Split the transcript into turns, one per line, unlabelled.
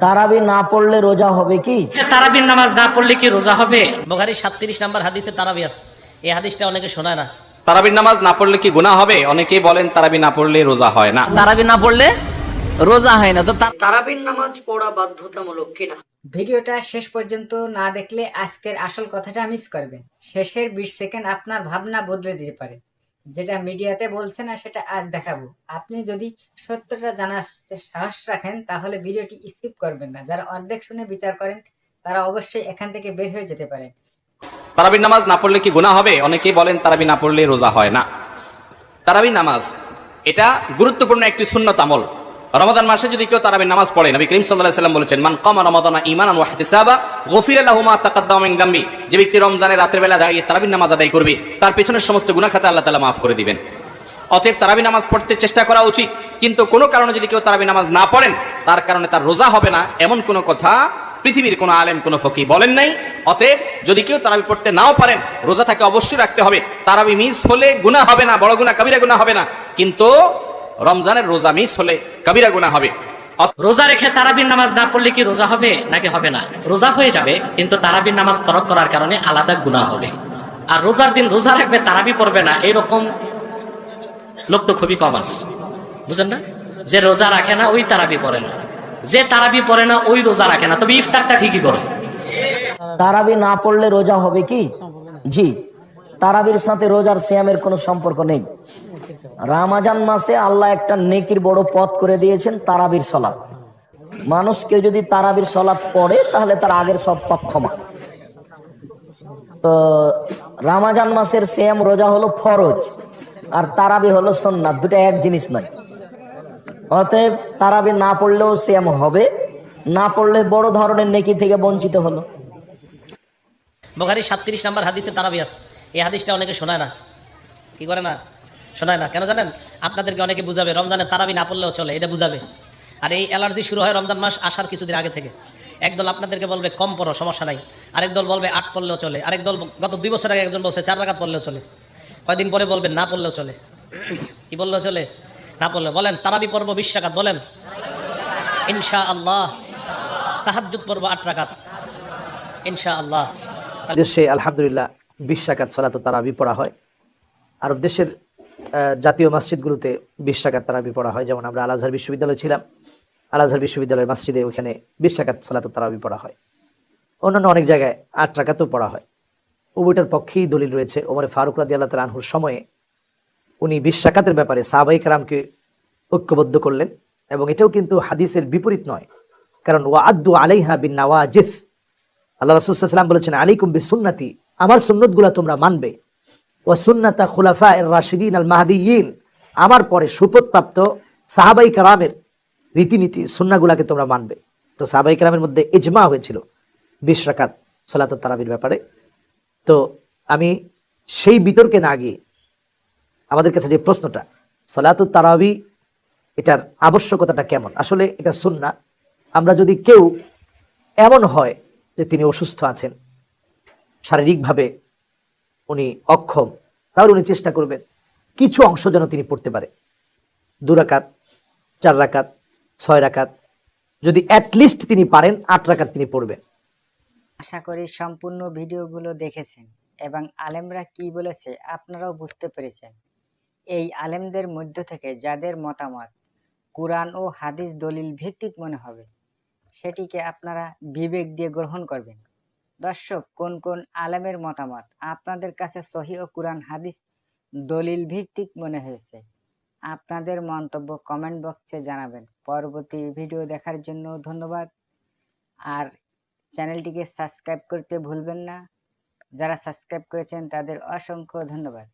তারাবি। না পড়লে রোজা হবে কি?
তারাবির নামাজ না পড়লে কি রোজা হবে?
বোখারি সাতত্রিশ নাম্বার হাদিসে তারাবি আছে। এই হাদিসটা অনেকে শোনায় না।
তারাবির নামাজ না পড়লে কি গুনাহ হবে? অনেকেই বলেন তারাবি না পড়লে রোজা হয় না।
তারাবি না পড়লে রোজা হয় না। তো তার-
তারাবির নামাজ পড়া বাধ্যতামূলক কিনা?
ভিডিওটা শেষ পর্যন্ত না দেখলে আজকের আসল কথাটা মিস করবেন। শেষের বিশ সেকেন্ড আপনার ভাবনা বদলে দিতে পারে। যেটা মিডিয়াতে বলছে না, সেটা আজ দেখাবো। আপনি যদি সত্যটা জানার সাহস রাখেন, তাহলে ভিডিওটি স্কিপ করবেন না। যারা অর্ধেক শুনে বিচার করেন, তারা অবশ্যই এখান থেকে বের হয়ে যেতে পারেন।
তারাবির নামাজ না পড়লে কি গুণা হবে? অনেকেই বলেন, তারাবি না পড়লে রোজা হয় না। তারাবি নামাজ, এটা গুরুত্বপূর্ণ একটি সুন্নত আমল। রমাদান মাসে যদি কেউ তারাবির নামাজ পড়ে, নবী করিম আলাইহি সাল্লাম বলেছেন, মান কামা রমাদানা ঈমানান ওয়া ইহতিসাবা, গফিরা লাহু মা তাকাদ্দামা যে ব্যক্তি রমজানের রাতের বেলা দাঁড়িয়ে তারাবির নামাজ আদায় করবে, তার পেছনের সমস্ত গুনাহ খাতা আল্লাহ তালা মাফ করে দিবেন। অতএব তারাবি নামাজ পড়তে চেষ্টা করা উচিত, কিন্তু কোনো কারণে যদি কেউ তারাবি নামাজ না পড়েন, তার কারণে তার রোজা হবে না, এমন কোনো কথা পৃথিবীর কোনো আলেম, কোনো ফকি বলেন নাই। অতএব যদি কেউ তারাবি পড়তে নাও পারেন, রোজা তাকে অবশ্যই রাখতে হবে। তারাবি মিস হলে গুনাহ হবে না, বড় গুনাহ, কবিরা গুনাহ হবে না। কিন্তু রমজানের রোজা মিস হলে কবিরা গুনাহ হবে।
রোজা রেখে তারাবির নামাজ না পড়লে কি রোজা হবে নাকি হবে না? রোজা হয়ে যাবে কিন্তু তারাবির নামাজ তরক করার কারণে আলাদা গুণা হবে। আর রোজার দিন রোজা রাখবে তারাবি পড়বে না এরকম লোক তো খুবই কম আছে। বুঝেন না? যে রোজা রাখে না ওই তারাবি পড়ে না। যে তারাবি পড়ে না ওই রোজা রাখে না। তবে ইফতারটা ঠিকই করে।
তারাবি না পড়লে রোজা হবে কি? জি। তারাবির সাথে রোজার শ্যামের কোনো সম্পর্ক নেই। রামাজান মাসে আল্লাহ একটা নেকির বড় পথ করে দিয়েছেন তারাবির সলাৎ। মানুষ কেউ যদি তারাবির সলাৎ পড়ে, তাহলে তার আগের সব পাপ ক্ষমা। তো রামাজান মাসের শ্যাম রোজা হলো ফরজ, আর তারাবি হলো সন্ন্যাত দুটো এক জিনিস নয়। অতএব তারাবি না পড়লেও শ্যাম হবে, না পড়লে বড় ধরনের নেকি থেকে বঞ্চিত হলো।
বোখারি সাতত্রিশ নাম্বার হাদিসে তারাবি আছে। এই হাদিসটা অনেকে শোনায় না। কি করে না? শোনায় না। কেন জানেন? আপনাদেরকে অনেকে বুঝাবে, রমজানে তারাবি না পড়লেও চলে, এটা বুঝাবে। আর এই অ্যালার্জি শুরু হয় রমজান মাস আসার কিছুদিন আগে থেকে। একদল আপনাদেরকে বলবে, কম পড়ো, সমস্যা নাই। আরেক দল বলবে, আট পড়লেও চলে। আরেক দল গত দুই বছর আগে একজন বলছে, চার রাকাত পড়লেও চলে। কয়দিন পরে বলবেন না পড়লেও চলে। কি বললেও চলে? না পড়লে বলেন, তারাবি পর্ব বিশ রাকাত, বলেন। ইনশা আল্লাহ তাহাজ্জুদ পর্ব আট রাকাত। ইনশা আল্লাহ
দেশে আলহামদুলিল্লাহ বিশ রাকাত সলাত তারাবি পড়া হয়। আরব দেশের জাতীয় মসজিদগুলোতে বিশ রাকাত তারাবি পড়া হয়। যেমন আমরা আল আজহার বিশ্ববিদ্যালয় ছিলাম। আল আজহার বিশ্ববিদ্যালয়ের মসজিদে ওখানে বিশ রাকাত সলাত তারাবি পড়া হয়। অন্যান্য অনেক জায়গায় আট রাকাতও পড়া হয়। উভয়টার পক্ষেই দলিল রয়েছে, ওমরে ফারুক রাদি আল্লাহ তালা আনহুর সময়ে উনি বিশ রাকাতের ব্যাপারে সাহাবাই কালামকে ঐক্যবদ্ধ করলেন এবং এটাও কিন্তু হাদিসের বিপরীত নয়। কারণ, ওয়া আদু আলাইহা বিন নওয়াজিস। আল্লাহ রাসুলাম বলেছেন আলিকুম বি সুন্নাতি আমার সুন্নতগুলা তোমরা মানবে। ও খুলাফা এর রাশিদিন আল মাহাদিয়িন আমার পরে সুপথপ্রাপ্ত সাহাবাই কালামের রীতিনীতি, সুন্নাগুলাকে তোমরা মানবে। তো সাহাবাই কালামের মধ্যে ইজমা হয়েছিল বিশ রাকাত তারাবির ব্যাপারে। তো আমি সেই বিতর্কে না গিয়ে আমাদের কাছে যে প্রশ্নটা সলাত তারাবি, এটার আবশ্যকতাটা কেমন? আসলে এটা সুন্না। আমরা যদি কেউ এমন হয় যে তিনি অসুস্থ আছেন, শারীরিকভাবে উনি অক্ষম। তাহলে উনি চেষ্টা করবেন কিছু অংশ যেন তিনি পড়তে পারে। দু রাকাত, চার রাকাত, ছয় রাকাত, যদি অ্যাটলিস্ট তিনি পারেন, আট রাকাত তিনি পড়বেন।
আশা করি সম্পূর্ণ ভিডিওগুলো দেখেছেন এবং আলেমরা কি বলেছে আপনারাও বুঝতে পেরেছেন। এই আলেমদের মধ্য থেকে যাদের মতামত কোরআন ও হাদিস দলিল ভিত্তিক মনে হবে, সেটিকে আপনারা বিবেক দিয়ে গ্রহণ করবেন। দর্শক, কোন কোন আলেমের মতামত? আপনাদের কাছে সহি ও কোরআন হাদিস দলিল ভিত্তিক মনে হয়েছে। আপনাদের মন্তব্য কমেন্ট বক্সে জানাবেন। পরবর্তী ভিডিও দেখার জন্য ধন্যবাদ। আর চ্যানেলটিকে সাবস্ক্রাইব করতে ভুলবেন না। যারা সাবস্ক্রাইব করেছেন তাদের অসংখ্য ধন্যবাদ।